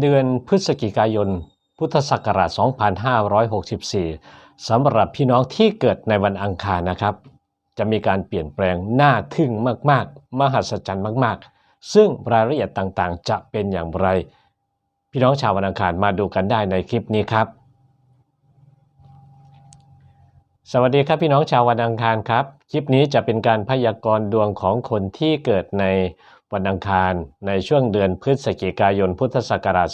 เดือนพฤศจิกายน พุทธศักราช 2564 สำหรับพี่น้องที่เกิดในวันอังคารนะครับ จะมีการเปลี่ยนแปลงน่าทึ่งมาก ๆ มหัศจรรย์มาก ๆ ซึ่งรายละเอียดต่างๆ จะเป็นอย่างไร พี่น้องชาววันอังคารมาดูกันได้ในคลิปนี้ครับ สวัสดีครับพี่น้องชาววันอังคารครับ คลิปนี้จะเป็นการพยากรณ์ดวงของคนที่เกิดใน วันอังคารในช่วงเดือนพฤศจิกายนพุทธศักราช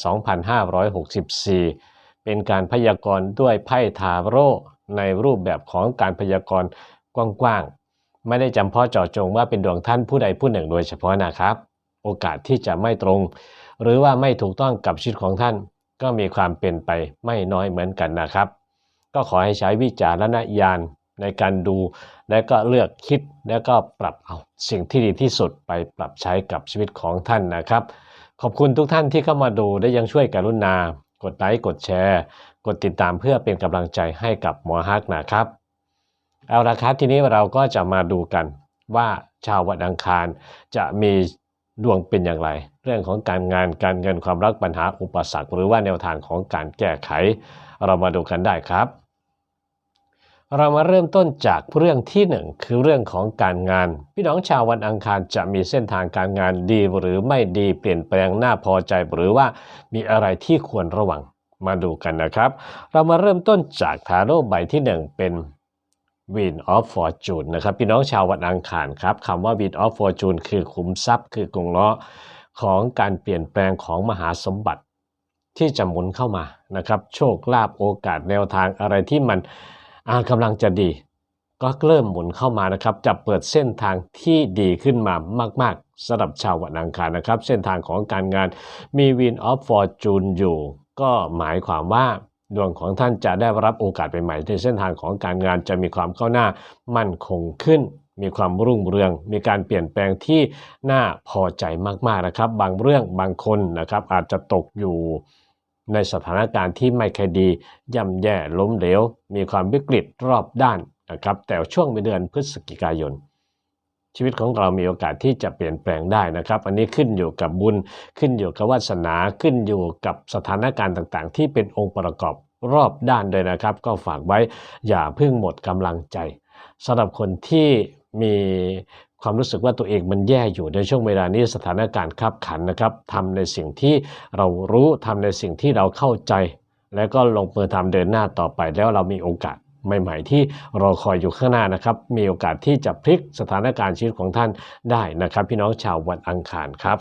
2564 เป็นการพยากรณ์ด้วยไพ่ทาโร่ในรูปแบบของการพยากรณ์กว้างๆ ไม่ได้จำเพาะเจาะจงว่าเป็นดวงท่านผู้ใดผู้หนึ่งโดยเฉพาะนะครับ โอกาสที่จะไม่ตรง หรือว่าไม่ถูกต้องกับชีวิตของท่าน ก็มีความเป็นไปไม่น้อยเหมือนกันนะครับ ก็ขอให้ใช้วิจารณญาณ ในการดู และก็เลือกคิดแล้วก็ปรับเอาสิ่งที่ดีที่สุดไปปรับใช้กับชีวิตของท่านนะครับ ขอบคุณทุกท่านที่เข้ามาดูและยังช่วยกรุณา กดไลค์กดแชร์ กดติดตามเพื่อเป็นกำลังใจให้กับหมอฮักนะครับ เอาละครับทีนี้เราก็จะมาดูกันว่าชาววันอังคารจะมีดวงเป็นอย่างไร เรื่องของการงานการเงินความรักปัญหาอุปสรรค หรือว่าแนวทางของการแก้ไข เรามาดูกันได้ครับ เรามาเริ่มต้นจากเรื่องที่หนึ่งคือเรื่องของการงาน พี่น้องชาววันอังคารจะมีเส้นทางการงานดีหรือไม่ดีเปลี่ยนแปลงน่าพอใจหรือว่ามีอะไรที่ควรระวังมาดูกันนะครับ เรามาเริ่มต้นจากทาโร่ใบที่หนึ่งเป็น w i n of Fortune นะครับพี่น้องชาววันอังคารครับคำว่า w i n of Fortune คือขุมทรัพย์ คือกงล้อของการเปลี่ยนแปลงของมหาสมบัติที่จะหมุนเข้ามานะครับ โชคลาภโอกาสแนวทางอะไรที่มัน กำลังจะดี ก็เริ่มหมุนเข้ามานะครับ จะเปิดเส้นทางที่ดีขึ้นมามากๆสำหรับชาววันอังคารนะครับ เส้นทางของการงานมี Wind of Fortune อยู่ ก็หมายความว่าดวงของท่านจะได้รับโอกาสใหม่ๆในเส้นทางของการงานจะมีความก้าวหน้ามั่นคงขึ้น มีความรุ่งเรือง มีการเปลี่ยนแปลงที่น่าพอใจมากๆนะครับ บางเรื่องบางคนนะครับอาจจะตกอยู่ ในสถานการณ์ที่ไม่ค่อยดีย่ำแย่ล้มเหลว มีความวิกฤตรอบด้านนะครับ แต่ช่วงเดือนพฤศจิกายน ชีวิตของเรามีโอกาสที่จะเปลี่ยนแปลงได้นะครับ อันนี้ขึ้นอยู่กับบุญขึ้นอยู่กับวาสนาขึ้นอยู่กับสถานการณ์ต่างๆ ที่เป็นองค์ประกอบรอบด้านด้วยนะครับ ก็ฝากไว้อย่าเพิ่งหมดกำลังใจสำหรับคนที่มี ความรู้สึกว่าตัวเองมันแย่อยู่ในช่วงเวลานี้สถานการณ์ขับขันนะครับทำในสิ่งที่เรารู้ทำในสิ่งที่เราเข้าใจ แล้วก็ลงมือทำเดินหน้าต่อไปแล้วเรามีโอกาสใหม่ๆที่รอคอยอยู่ข้างหน้านะครับ มีโอกาสที่จะพลิกสถานการณ์ชีวิตของท่านได้นะครับ พี่น้องชาววันอังคารครับ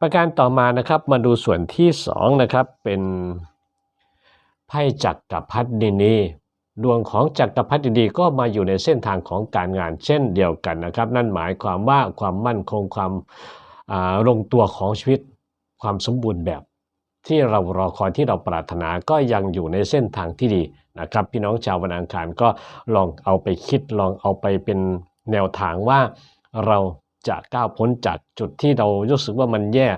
ประการต่อมานะครับมาดูส่วนที่2นะครับเป็นไพ่จักรกับพัฒดินี ดวงของจักรพรรดินีก็มาอยู่ในเส้นทางของการงานเช่นเดียวกันนะครับ นั่นหมายความว่าความมั่นคงความลงตัวของชีวิตความสมบูรณ์แบบที่เรารอคอยที่เราปรารถนาก็ยังอยู่ในเส้นทางที่ดีนะครับ พี่น้องชาววันอังคารก็ลองเอาไปคิดลองเอาไปเป็นแนวทางว่าเราจะก้าวพ้นจากจุดที่เรารู้สึกว่ามันแย่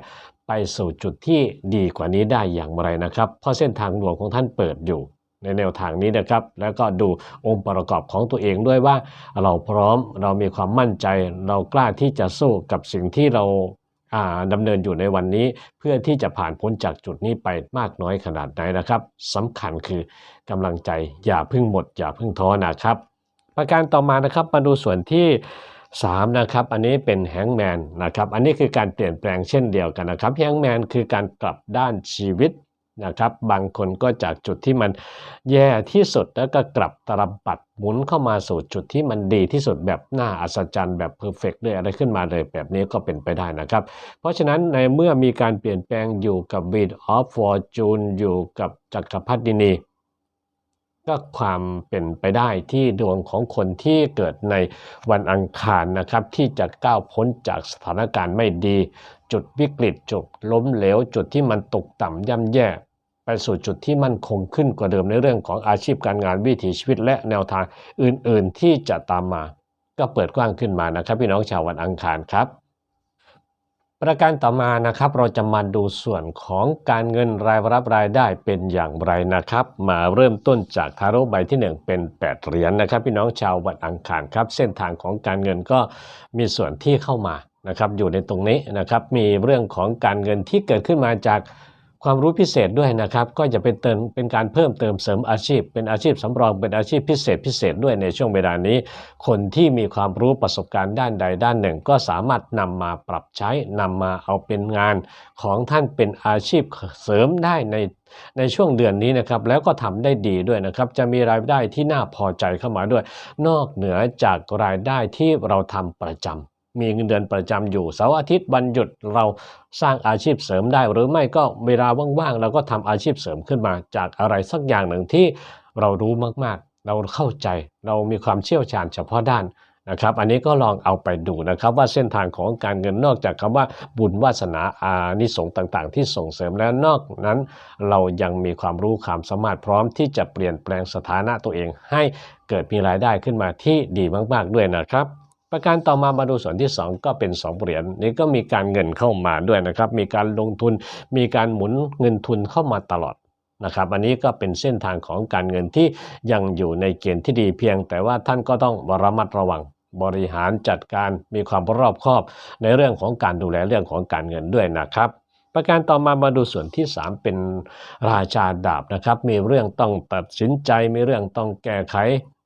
ไปสู่จุดที่ดีกว่านี้ได้อย่างไรนะครับ เพราะเส้นทางหลวงของท่านเปิดอยู่ ในแนวทางนี้นะครับ แล้วก็ดูองค์ประกอบของตัวเองด้วยว่าเราพร้อมเรามีความมั่นใจ เรากล้าที่จะสู้กับสิ่งที่เราดำเนินอยู่ในวันนี้เพื่อที่จะผ่านพ้นจากจุดนี้ไปมากน้อยขนาดไหนนะครับสำคัญคือกำลังใจอย่าพึ่งหมด อย่าพึ่งท้อนะครับ ประการต่อมานะครับมาดูส่วนที่3นะครับอันนี้เป็นแฮงแมนนะครับอันนี้คือการเปลี่ยนแปลงเช่นเดียวกันนะครับแฮงแมนคือการกลับด้านชีวิต นะครับ บางคนก็จากจุดที่มันแย่ที่สุดแล้วก็กลับตลับปัดหมุนเข้ามาสู่จุดที่มันดีที่สุดแบบน่าอัศจรรย์แบบเพอร์เฟกต์ด้วยอะไรขึ้นมาเลยแบบนี้ก็เป็นไปได้นะครับ เพราะฉะนั้นในเมื่อมีการเปลี่ยนแปลงอยู่กับ Wheel of Fortune อยู่กับจักรพรรดินีก็ความเป็นไปได้ที่ดวงของคนที่เกิดในวันอังคารนะครับ ที่จะก้าวพ้นจากสถานการณ์ไม่ดี จุดวิกฤตจุดล้มเหลว จุดที่มันตกต่ำย่ำแย่ ไปสู่จุดที่มั่นคงขึ้นกว่าเดิมในเรื่องของอาชีพการงานวิถีชีวิตและแนวทางอื่นๆที่จะตามมา ก็เปิดกว้างขึ้นมานะครับ พี่น้องชาววันอังคารครับ ประการต่อมานะครับ เราจะมาดูส่วนของการเงินรายรับรายได้เป็นอย่างไรนะครับ มาเริ่มต้นจากทาโร่ใบที่ 1 เป็น 8 เหรียญนนะครับ พี่น้องชาววันอังคารครับ เส้นทางของการเงินก็มีส่วนที่เข้ามานะครับอยู่ในตรงนี้นะครับมีเรื่องของการเงินที่เกิดขึ้นมาจาก ความรู้พิเศษด้วยนะครับ ก็จะเป็นเติมเป็นการเพิ่มเติมเสริมอาชีพ เป็นอาชีพสำรองเป็นอาชีพพิเศษพิเศษด้วยในช่วงเวลานี้ คนที่มีความรู้ประสบการณ์ด้านใดด้านหนึ่ง ก็สามารถนำมาปรับใช้นำมาเอาเป็นงานของท่านเป็นอาชีพเสริมได้ในในช่วงเดือนนี้นะครับแล้วก็ทำได้ดีด้วยนะครับ จะมีรายได้ที่น่าพอใจเข้ามาด้วย นอกเหนือจากรายได้ที่เราทำประจำ มีเงินเดือนประจำอยู่เสาร์อาทิตย์วันหยุดเราสร้างอาชีพเสริมได้ หรือไม่ก็เวลาว่างๆเราก็ทำอาชีพเสริมขึ้นมาจากอะไรสักอย่างหนึ่งที่เรารู้มากๆ เราเข้าใจ เรามีความเชี่ยวชาญเฉพาะด้านนะครับ อันนี้ก็ลองเอาไปดูนะครับว่าเส้นทางของการเงินนอกจากคำว่าบุญวาสนาอานิสงส์ต่างๆ ที่ส่งเสริมแล้วนอกนั้น เรายังมีความรู้ความสามารถพร้อมที่จะเปลี่ยนแปลงสถานะตัวเอง ให้เกิดมีรายได้ขึ้นมาที่ดีมาก ๆด้วยนะครับ ประการต่อมามาดูส่วนที่ 2 ก็เป็น 2 เหรียญนี้ก็มีการเงินเข้ามาด้วยนะครับ มีการลงทุนมีการหมุนเงินทุนเข้ามาตลอดนะครับอันนี้ก็เป็นเส้นทางของการเงินที่ยังอยู่ในเกณฑ์ที่ดีเพียง แต่ว่าท่านก็ต้องระมัดระวังบริหารจัดการมีความรอบคอบ ในเรื่องของการดูแลเรื่องของการเงินด้วยนะครับ ประการต่อมามาดูส่วนที่ 3 เป็นราชาดาบนะครับ มีเรื่องต้องตัดสินใจมีเรื่องต้องแก้ไข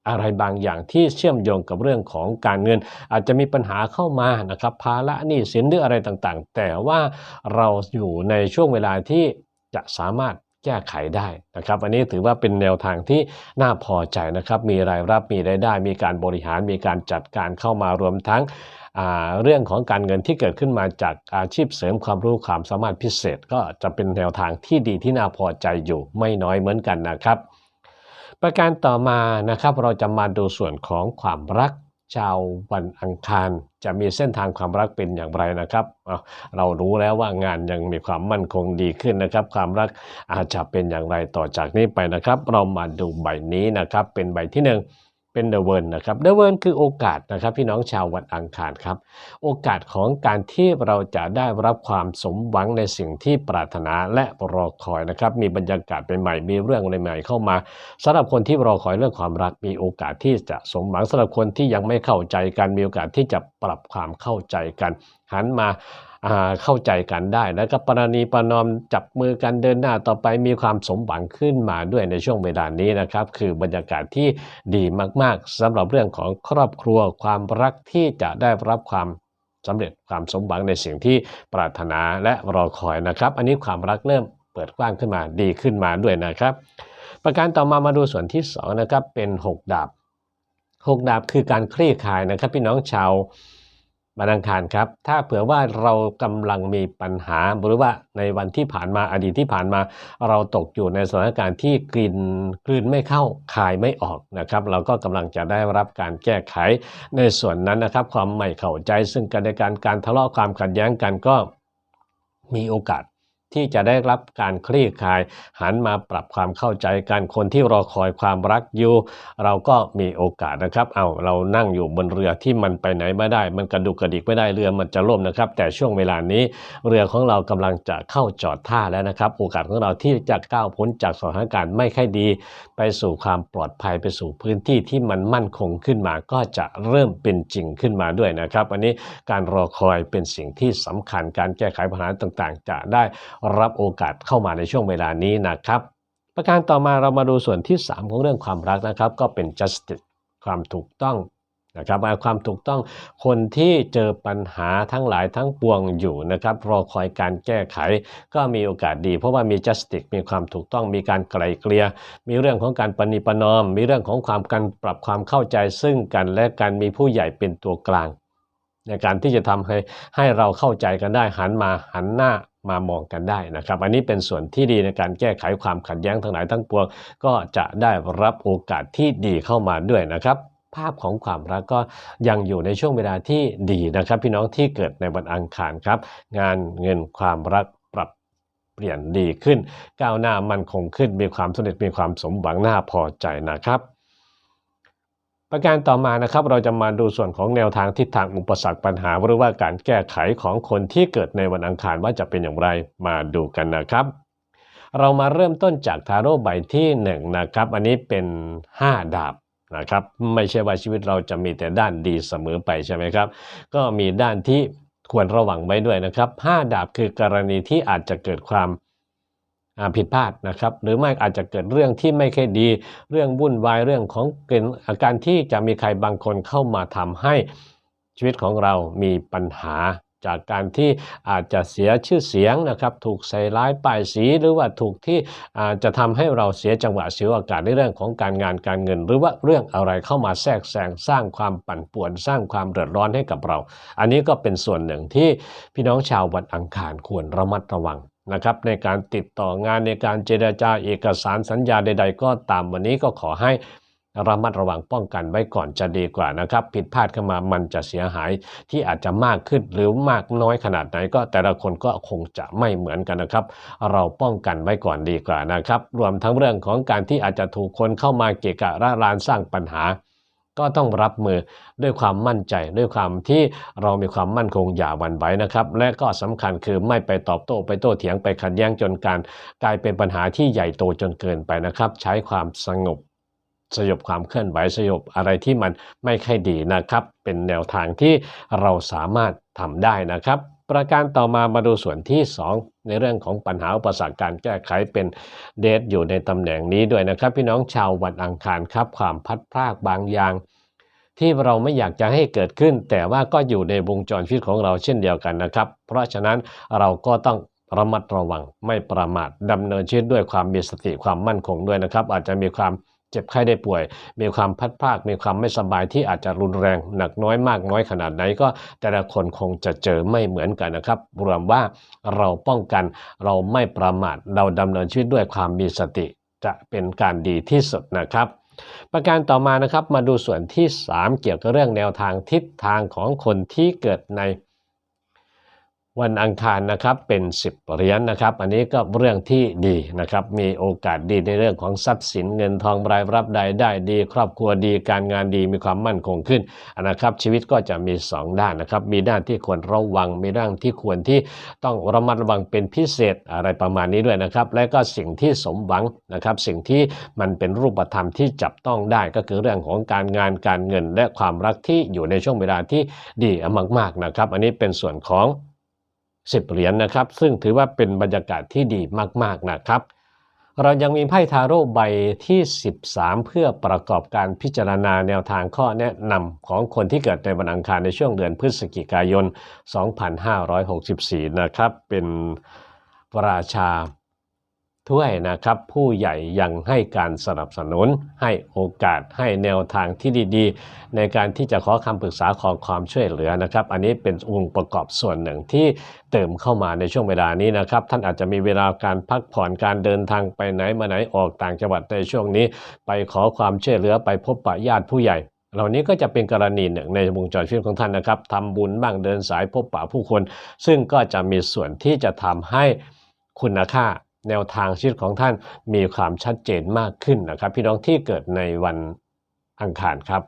อะไรบางอย่างที่เชื่อมโยงกับเรื่องของการเงิน อาจจะมีปัญหาเข้ามานะครับภาระหนี้สินหรืออะไรต่างๆ แต่ว่าเราอยู่ในช่วงเวลาที่จะสามารถแก้ไขได้นะครับอันนี้ถือว่าเป็นแนวทางที่น่าพอใจนะครับ มีรายรับมีรายได้ มีการบริหารมีการจัดการเข้ามารวมทั้งเรื่องของการเงินที่เกิดขึ้นมาจากอาชีพเสริมความรู้ความสามารถพิเศษ ก็จะเป็นแนวทางที่ดีที่น่าพอใจอยู่ไม่น้อยเหมือนกันนะครับ ประการต่อมานะครับเราจะมาดูส่วนของความรักชาววันอังคารจะมีเส้นทางความรักเป็นอย่างไรนะครับ เรารู้แล้วว่างานยังมีความมั่นคงดีขึ้นนะครับ ความรักอาจจะเป็นอย่างไรต่อจากนี้ไปนะครับ เรามาดูใบนี้นะครับเป็นใบที่หนึ่ง เป็นเดอะเวิร์นนะครับเดอะเวิร์นคือโอกาสนะครับพี่น้องชาววันอังคารครับ โอกาสของการที่เราจะได้รับความสมหวังในสิ่งที่ปรารถนาและรอคอยนะครับ มีบรรยากาศใหม่ๆมีเรื่องใหม่ๆเข้ามาสำหรับคนที่รอคอยเรื่องความรักมีโอกาสที่จะสมหวังสำหรับคนที่ยังไม่เข้าใจกันมีโอกาสที่จะปรับความเข้าใจกันหันมาเข้าใจกันได้ แล้วก็ปรณีประนอมจับมือกันเดินหน้าต่อไปมีความสมหวังขึ้นมาด้วยในช่วงเวลานี้นะครับ คือบรรยากาศที่ดีมากๆสำหรับเรื่องของครอบครัวความรักที่จะได้รับความสำเร็จความสมหวังในสิ่งที่ปรารถนาและรอคอยนะครับ อันนี้ความรักเริ่มเปิดกว้างขึ้นมาดีขึ้นมาด้วยนะครับ ประการต่อมามาดูส่วนที่2นะครับเป็น 6 ดาบ 6 ดาบคือการคลี่คลายนะครับ พี่น้องชาว บันอังคารครับ ถ้าเผื่อว่าเรากำลังมีปัญหาหรือว่าในวันที่ผ่านมาอดีตที่ผ่านมา เราตกอยู่ในสถานการณ์ที่กลืนกลืนไม่เข้าคายไม่ออกนะครับ เราก็กำลังจะได้รับการแก้ไขในส่วนนั้นนะครับ ความไม่เข้าใจซึ่งกันและการการทะเลาะความขัดแย้งกันก็มีโอกาส ที่จะได้รับการคลี่คลายหันมาปรับความเข้าใจกันคนที่รอคอยความรักอยู่ เราก็มีโอกาสนะครับเอาเรานั่งอยู่บนเรือที่มันไปไหนไม่ได้ มันกระดุกกระดิกไม่ได้เรือมันจะล่มนะครับ แต่ช่วงเวลานี้เรือของเรากำลังจะเข้าจอดท่าแล้วนะครับ โอกาสของเราที่จะก้าวพ้นจากสถานการณ์ไม่ค่อยดี ไปสู่ความปลอดภัยไปสู่พื้นที่ที่มันมั่นคงขึ้นมา ก็จะเริ่มเป็นจริงขึ้นมาด้วยนะครับ อันนี้การรอคอยเป็นสิ่งที่สำคัญการแก้ไขปัญหาต่างๆ จะได้รับโอกาสเข้ามาในช่วงเวลานี้นะครับ ประการต่อมาเรามาดูส่วนที่ 3 ของเรื่องความรักนะครับ ก็เป็น justice ความถูกต้องนะครับความถูกต้องคนที่เจอปัญหาทั้งหลายทั้งปวงอยู่นะครับรอคอยการแก้ไขก็มีโอกาสดี เพราะว่ามี justice มีความถูกต้องมีการไกลเกลี่ยมีเรื่องของการปณิปนอม มีเรื่องของความการปรับความเข้าใจซึ่งกันและการมีผู้ใหญ่เป็นตัวกลาง ในการที่จะทำให้ให้เราเข้าใจกันได้หันมาหันหน้ามามองกันได้นะครับ อันนี้เป็นส่วนที่ดีในการแก้ไขความขัดแย้งทั้งหลายทั้งปวงก็จะได้รับโอกาสที่ดีเข้ามาด้วยนะครับภาพของความรักก็ยังอยู่ในช่วงเวลาที่ดีนะครับ พี่น้องที่เกิดในวันอังคารครับ งานเงินความรักปรับเปลี่ยนดีขึ้น ก้าวหน้ามันคงขึ้นมีความสำเร็จมีความสมหวังน่าพอใจนะครับ ประการต่อมานะครับเราจะมาดูส่วนของแนวทางทิศทางอุปสรรคปัญหา หรือว่าการแก้ไขของคนที่เกิดในวันอังคารว่าจะเป็นอย่างไรมาดูกันนะครับ เรามาเริ่มต้นจากทาโร่ใบที่1นนะครับอันนี้เป็น 5 ดาบนะครับไม่ใช่ว่าชีวิตเราจะมีแต่ด้านดีเสมอไปใช่ไหมครับ ก็มีด้านที่ควรระวังไว้ด้วยนะครับ 5 ดาบคือกรณีที่อาจจะเกิดความ ผิดพลาดนะครับ หรือไม่อาจจะเกิดเรื่องที่ไม่ค่อยดี เรื่องวุ่นวายเรื่องของเกณฑ์อาการที่จะมีใครบางคนเข้ามาทำให้ชีวิตของเรามีปัญหาจากการที่อาจจะเสียชื่อเสียงนะครับ ถูกใส่ร้ายป้ายสีหรือว่าถูกที่อาจจะทำให้เราเสียจังหวะเสียโอกาสในเรื่องของการงานการเงิน หรือว่าเรื่องอะไรเข้ามาแทรกแซงสร้างความปั่นป่วน สร้างความเดือดร้อนให้กับเรา อันนี้ก็เป็นส่วนหนึ่งที่พี่น้องชาววันอังคารควรระมัดระวัง นะครับในการติดต่องานในการเจรจาเอกสารสัญญาใด ๆ ก็ตามวันนี้ก็ขอให้ระมัดระวังป้องกันไว้ก่อนจะดีกว่านะครับ ผิดพลาดเข้ามามันจะเสียหายที่อาจจะมากขึ้นหรือมากน้อยขนาดไหนก็แต่ละคนก็คงจะไม่เหมือนกันนะครับ เราป้องกันไว้ก่อนดีกว่านะครับ รวมทั้งเรื่องของการที่อาจจะถูกคนเข้ามาเกะกะระรานสร้างปัญหา ก็ต้องรับมือด้วยความมั่นใจด้วยความที่เรามีความมั่นคงอย่าหวั่นไหวนะครับ และก็สำคัญคือไม่ไปตอบโต้ไปโต้เถียงไปขัดแย้งจนการ กลายเป็นปัญหาที่ใหญ่โตจนเกินไปนะครับ ใช้ความสงบสยบความเคลื่อนไหวสยบอะไรที่มันไม่ค่อยดีนะครับ เป็นแนวทางที่เราสามารถทำได้นะครับ ประการต่อมามาดูส่วนที่ 2 ในเรื่องของปัญหาอุปสรรคการแก้ไขเป็นเดทอยู่ในตำแหน่งนี้ด้วยนะครับ พี่น้องชาววันอังคารครับ ความพัดพรากบางอย่าง ที่เราไม่อยากจะให้เกิดขึ้น แต่ว่าก็อยู่ในวงจรชีวิตของเราเช่นเดียวกันนะครับ เพราะฉะนั้นเราก็ต้องระมัดระวังไม่ประมาทดำเนินชีวิตด้วยความมีสติความมั่นคงด้วยนะครับ อาจจะมีความ เจ็บไข้ได้ป่วย มีความพัดพรากมีความไม่สบายที่อาจจะรุนแรงหนักน้อยมากน้อยขนาดไหนก็แต่ละคนคงจะเจอไม่เหมือนกันนะครับ รวมว่าเราป้องกันเราไม่ประมาทเราดำเนินชีวิตด้วยความมีสติจะเป็นการดีที่สุดนะครับประการต่อมานะครับมาดูส่วนที่ 3 เกี่ยวกับเรื่องแนวทางทิศทางของคนที่เกิดใน วันอังคารนะครับเป็น 10เหรียญนะครับ อันนี้ก็เรื่องที่ดีนะครับ มีโอกาสดีในเรื่องของทรัพย์สินเงินทองรายรับรายได้ดี ครอบครัวดีการงานดีมีความมั่นคงขึ้นนะครับ ชีวิตก็จะมี 2 ด้านนะครับ มีด้านที่ควรระวังมีด้านที่ควรที่ต้องระมัดระวังเป็นพิเศษอะไรประมาณนี้ด้วยนะครับ และก็สิ่งที่สมหวังนะครับ สิ่งที่มันเป็นรูปธรรมที่จับต้องได้ก็คือเรื่องของการงานการเงินและความรักที่อยู่ในช่วงเวลาที่ดีมากๆนะครับ อันนี้เป็นส่วนของ สิบเหรียญนนะครับ ซึ่งถือว่าเป็นบรรยากาศที่ดีมากๆนะครับ เรายังมีไพ่ทาโร่ใบที่ 13 เพื่อประกอบการพิจารณาแนวทางข้อแนะนำของคนที่เกิดในวันอังคารในช่วงเดือนพฤศจิกายน 2564 นะครับ เป็นราชา ถ้วยนะครับ ผู้ใหญ่ยังให้การสนับสนุน ให้โอกาสให้แนวทางที่ดีๆ ในการที่จะขอคำปรึกษาขอความช่วยเหลือนะครับ อันนี้เป็นองค์ประกอบส่วนหนึ่งที่เติมเข้ามาในช่วงเวลานี้นะครับ ท่านอาจจะมีเวลาการพักผ่อนการเดินทางไปไหนมาไหนออกต่างจังหวัดในช่วงนี้ ไปขอความช่วยเหลือไปพบปะญาติผู้ใหญ่เหล่านี้ก็จะเป็นกรณีหนึ่งในวงจรชีวิตของท่านนะครับทำบุญบ้างเดินสายพบปะผู้คน ซึ่งก็จะมีส่วนที่จะทำให้คุณค่า แนวทางชีวิตของท่านมีความชัดเจนมากขึ้นนะครับ พี่น้องที่เกิดในวันอังคารครับ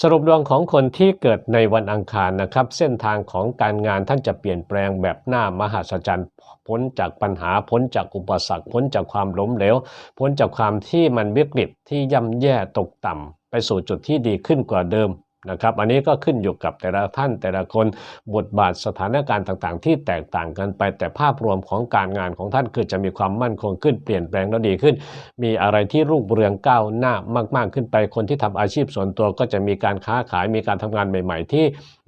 สรุปดวงของคนที่เกิดในวันอังคารนะครับ เส้นทางของการงานท่านจะเปลี่ยนแปลงแบบหน้ามหัศจรรย์พ้นจากปัญหาพ้นจากอุปสรรคพ้นจากความล้มเหลวพ้นจากความที่มันวิกฤตที่ย่ำแย่ตกต่ำไปสู่จุดที่ดีขึ้นกว่าเดิม นะครับ อันนี้ก็ขึ้นอยู่กับแต่ละท่านแต่ละคนบทบาทสถานการณ์ต่างๆ ที่แตกต่างกันไป แต่ภาพรวมของการงานของท่านคือจะมีความมั่นคงขึ้นเปลี่ยนแปลงแล้วดีขึ้น มีอะไรที่รุ่งเรืองก้าวหน้ามาก ๆ ขึ้นไปคนที่ทำอาชีพส่วนตัวก็จะมีการค้าขายมีการทำงานใหม่ ๆ ที่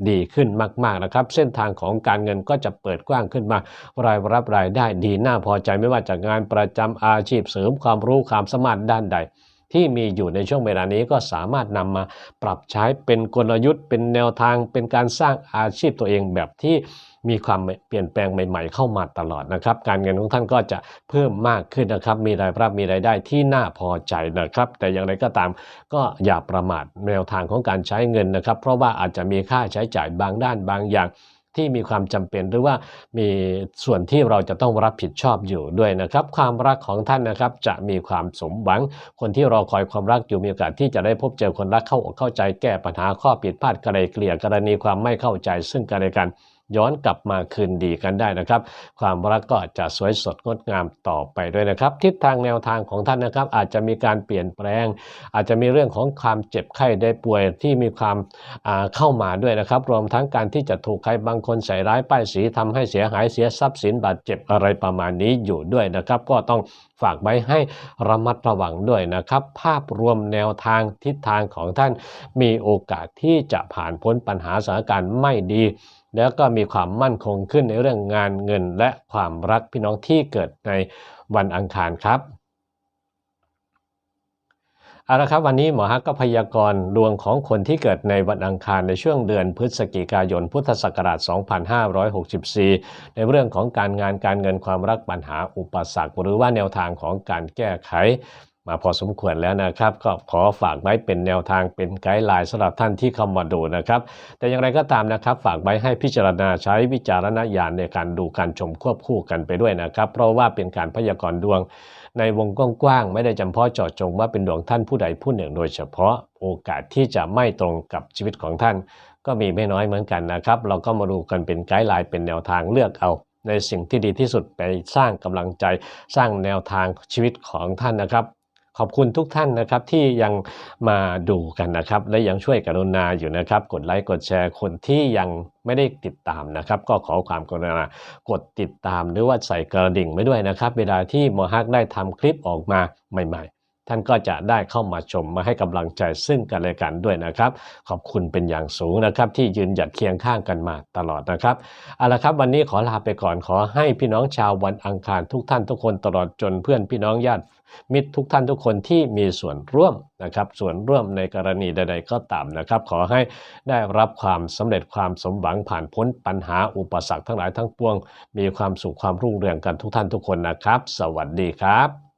ดีขึ้นมากๆนะครับ เส้นทางของการเงินก็จะเปิดกว้างขึ้นมารายรับรายได้ดีน่าพอใจไม่ว่าจากงานประจำอาชีพเสริมความรู้ความสามารถด้านใด ที่มีอยู่ในช่วงเวลานี้ก็สามารถนำมาปรับใช้เป็นกลยุทธ์ เป็นแนวทางเป็นการสร้างอาชีพตัวเองแบบที่มีความเปลี่ยนแปลงใหม่ ๆ เข้ามาตลอดนะครับ การเงินของท่านก็จะเพิ่มมากขึ้นนะครับ มีรายรับมีรายได้ที่น่าพอใจนะครับ แต่อย่างไรก็ตามก็อย่าประมาทแนวทางของการใช้เงินนะครับ เพราะว่าอาจจะมีค่าใช้จ่ายบางด้านบางอย่าง ที่มีความจำเป็นหรือว่ามีส่วนที่เราจะต้องรับผิดชอบอยู่ด้วยนะครับ ความรักของท่านนะครับจะมีความสมหวัง คนที่รอคอยความรักอยู่มีโอกาสที่จะได้พบเจอคนรักเข้าอกเข้าใจแก้ปัญหาข้อผิดพลาดกระไรเกลี่ยกรณีความไม่เข้าใจซึ่งกันและกัน ย้อนกลับมาคืนดีกันได้นะครับ ความรักก็จะสวยสดงดงามต่อไปด้วยนะครับ ทิศทางแนวทางของท่านนะครับ อาจจะมีการเปลี่ยนแปลง อาจจะมีเรื่องของความเจ็บไข้ได้ป่วยที่มีความเข้ามาด้วยนะครับ รวมทั้งการที่จะถูกใครบางคนใส่ร้ายป้ายสีทำให้เสียหายเสียทรัพย์สินบาดเจ็บอะไรประมาณนี้อยู่ด้วยนะครับ ก็ต้องฝากไว้ให้ระมัดระวังด้วยนะครับ ภาพรวมแนวทางทิศทางของท่านมีโอกาสที่จะผ่านพ้นปัญหาสถานการณ์ไม่ดี แล้วก็มีความมั่นคงขึ้นในเรื่องงานเงินและความรักพี่น้องที่เกิดในวันอังคารครับเอาละครับวันนี้หมอฮักก็พยากรณ์ดวงของคนที่เกิดในวันอังคารในช่วงเดือนพฤศจิกายนพุทธศักราช 2564 ในเรื่องของการงานการเงินความรักปัญหาอุปสรรค หรือว่าแนวทางของการแก้ไข มาพอสมควรแล้วนะครับ ก็ขอฝากไว้เป็นแนวทางเป็นไกด์ไลน์สำหรับท่านที่เข้ามาดูนะครับ แต่อย่างไรก็ตามนะครับ ฝากไว้ให้พิจารณาใช้วิจารณญาณในการดูการชมควบคู่กันไปด้วยนะครับ เพราะว่าเป็นการพยากรณ์ดวงในวงกว้างๆไม่ได้จำเพาะเจาะจงว่าเป็นดวงท่านผู้ใดผู้หนึ่ง โดยเฉพาะโอกาสที่จะไม่ตรงกับชีวิตของท่าน ก็มีไม่น้อยเหมือนกันนะครับ เราก็มาดูกันเป็นไกด์ไลน์เป็นแนวทางเลือกเอา ในสิ่งที่ดีที่สุดไปสร้างกำลังใจ สร้างแนวทางชีวิตของท่านนะครับ ขอบคุณทุกท่านนะครับที่ยังมาดูกันนะครับ และยังช่วยกรุณาอยู่นะครับ กดไลค์กดแชร์คนที่ยังไม่ได้ติดตามนะครับ ก็ขอความกรุณากดติดตามหรือว่าใส่กระดิ่งไว้ด้วยนะครับ เวลาที่หมอฮักได้ทำคลิปออกมาใหม่ๆ ท่านก็จะได้เข้ามาชมมาให้กำลังใจซึ่งกันและกันด้วยนะครับ ขอบคุณเป็นอย่างสูงนะครับ ที่ยืนหยัดเคียงข้างกันมาตลอดนะครับเอาละครับวันนี้ขอลาไปก่อนขอให้พี่น้องชาววันอังคารทุกท่านทุกคนตลอดจนเพื่อนพี่น้องญาติมิตรทุกท่านทุกคนที่มีส่วนร่วมนะครับ ส่วนร่วมในกรณีใด ๆ ก็ตามนะครับ ขอให้ได้รับความสำเร็จความสมหวังผ่านพ้นปัญหาอุปสรรคทั้งหลายทั้งปวง มีความสุขความรุ่งเรืองกันทุกท่านทุกคนนะครับ สวัสดีครับ